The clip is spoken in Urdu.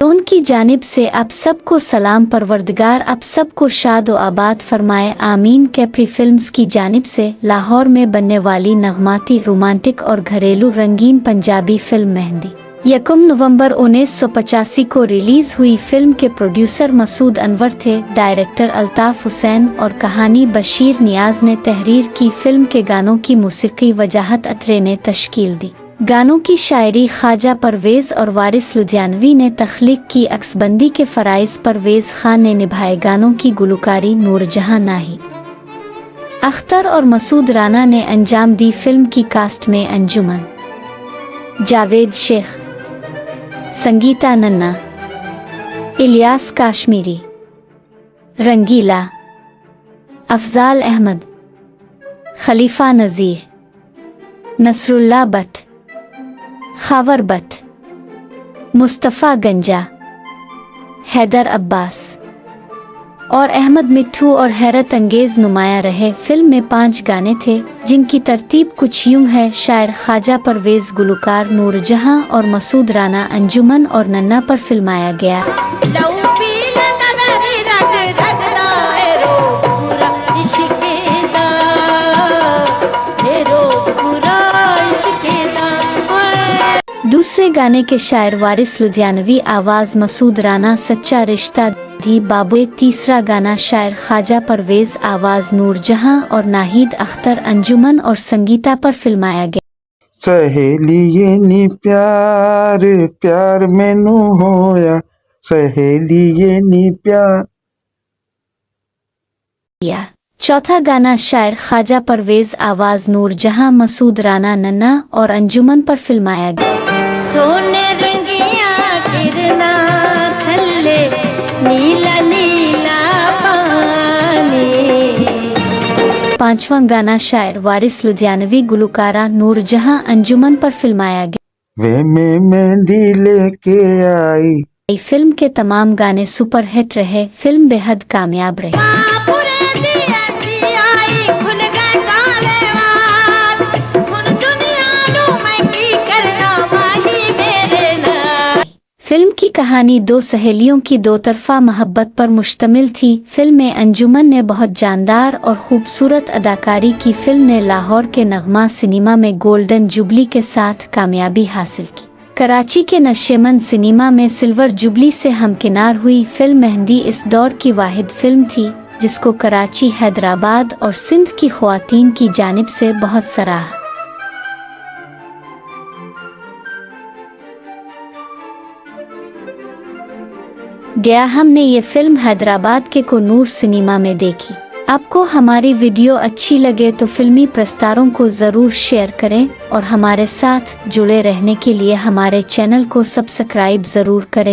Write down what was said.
ان کی جانب سے آپ سب کو سلام، پروردگار، آپ سب کو شاد و آباد فرمائے، آمین۔ کیپری فلمز کی جانب سے لاہور میں بننے والی نغماتی، رومانٹک اور گھریلو رنگین پنجابی فلم مہندی۔ یکم نومبر انیس سو پچاسی کو ریلیز ہوئی فلم کے پروڈیوسر مسعود انور تھے، ڈائریکٹر الطاف حسین اور کہانی بشیر نیاز نے تحریر کی، فلم کے گانوں کی موسیقی وجاہت اطرے نے تشکیل دی۔ گانوں کی شاعری خواجہ پرویز اور وارث لدھیانوی نے تخلیق کی عکس بندی کے فرائض پرویز خان نے نبھائے گانوں کی گلوکاری نور جہاں ناہی۔ اختر اور مسعود رانا نے انجام دی فلم کی کاسٹ میں انجمن۔ جاوید شیخ، سنگیتا ننا، الیاس کاشمیری، رنگیلا، افضال احمد، خلیفہ نذیر نصر اللہ بٹ۔ خاور بٹ، مصطفیٰ گنجا، حیدر عباس اور احمد مٹھو اور حیرت انگیز نمایاں رہے فلم میں پانچ گانے تھے، جن کی ترتیب کچھ یوں ہے شاعر خواجہ پرویز گلوکار نور جہاں اور مسعود رانا انجمن اور ننا پر فلمایا گیا۔ دوسرے گانے کے شاعر وارث لدھیانوی آواز مسعود رانا سچا رشتہ دی بابو تیسرا گانا شاعر خواجہ پرویز آواز نور جہاں اور ناہید اختر انجمن اور سنگیتا پر فلمایا گیا۔ سہیلی نی پیار پیار مینو ہویا۔ سہیلی نی پیار۔ چوتھا گانا شاعر خواجہ پرویز آواز نور جہاں مسعود رانا ننا اور انجمن پر فلمایا گیا۔ سونے رنگیاں کرنا تھلے نیلا نیلا پانی۔ پانچواں گانا شاعر وارث لدھیانوی گلوکارہ نور جہاں انجمن پر فلمایا گیا۔ وہ میں مہندی لے کے آئی۔ فلم کے تمام گانے سپر ہٹ رہے فلم بے حد کامیاب رہی کہانی دو سہیلیوں کی دو طرفہ محبت پر مشتمل تھی۔ فلم میں انجمن نے بہت جاندار اور خوبصورت اداکاری کی۔ فلم نے لاہور کے نغمہ سنیما میں گولڈن جوبلی کے ساتھ کامیابی حاصل کی۔ کراچی کے نشیمن سنیما میں سلور جوبلی سے ہمکنار ہوئی۔ فلم مہندی اس دور کی واحد فلم تھی، جس کو کراچی، حیدرآباد اور سندھ کی خواتین کی جانب سے بہت سراہ گیا، ہم نے یہ فلم حیدرآباد کے کنور سنیما میں دیکھی۔ آپ کو ہماری ویڈیو اچھی لگے تو فلمی پرستاروں کو ضرور شیئر کریں اور ہمارے ساتھ جڑے رہنے کے لیے ہمارے چینل کو سبسکرائب ضرور کریں۔